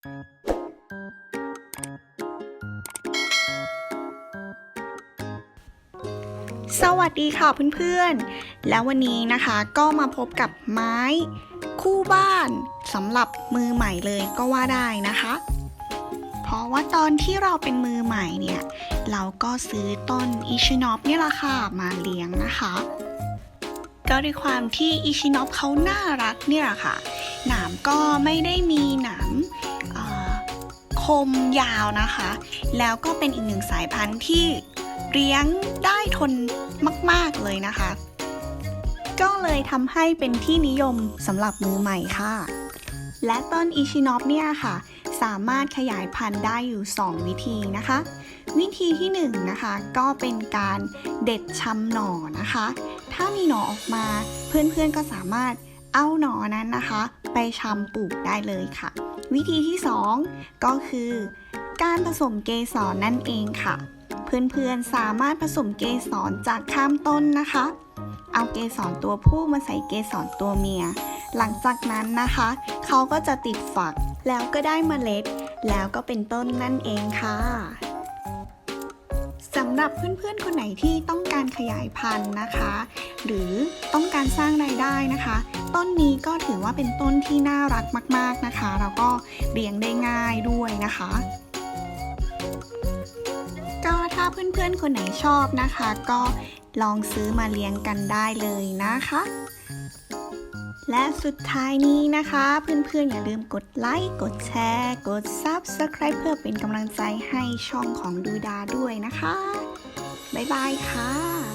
สวัสดีค่ะเพื่อนๆ แล้ววันนี้นะคะก็มาพบกับไม้คู่บ้านสำหรับมือใหม่เลยก็ว่าได้นะคะ เพราะว่าตอนที่เราเป็นมือใหม่เนี่ย เราก็ซื้อต้นอิชินอปนี่แหละค่ะมาเลี้ยงนะคะ ก็ด้วยความที่อิชินอปเขาน่ารักเนี่ยแหละค่ะ หนามก็ไม่ได้มีหนาม มยาวนะคะ แล้วก็เป็นอีกหนึ่งสายพันธุ์ที่เลี้ยงได้ทนมาก ๆ เลยนะคะ ก็เลยทำให้เป็นที่นิยมสำหรับมือใหม่ค่ะ และต้นอิชินอปเนี่ยค่ะ สามารถขยายพันธุ์ได้อยู่ 2 วิธีนะคะ วิธีที่1นงนะคะก็เป็นการเด็ดชำหน่อนะคะ ถ้ามีหน่อออกมาเพื่อนๆก็สามารถเอาหน่อนั้นนะคะ ไปชำปลูกได้เลยค่ะ วิธีที่ 2 ก็คือ การผสมเกสรนั่นเองค่ะ เพื่อนๆสามารถผสมเกสรจากข้ามต้นนะคะ เอาเกสรตัวผู้มาใส่เกสรตัวเมีย หลังจากนั้นนะคะ เขาก็จะติดฝักแล้วก็ได้เมล็ด แล้วก็เป็นต้นนั่นเองค่ะ สำหรับเพื่อนๆคนไหนที่ต้องการขยายพันธุ์นะคะ หรือต้องการสร้างรายได้นะคะ ต้นนี้ก็ถือว่าเป็นต้นที่น่ารักมาก ๆนะคะ แล้วก็เลี้ยงได้ง่ายด้วยนะคะ ก็ถ้าเพื่อนๆคนไหนชอบนะคะ ก็ลองซื้อมาเลี้ยงกันได้เลยนะคะ และสุดท้ายนี้นะคะ เพื่อนๆ อย่าลืมกดไลค์กดแชร์ กด Subscribe เพื่อเป็นกำลังใจให้ช่องของดูดาด้วยนะคะ บ๊ายบายค่ะ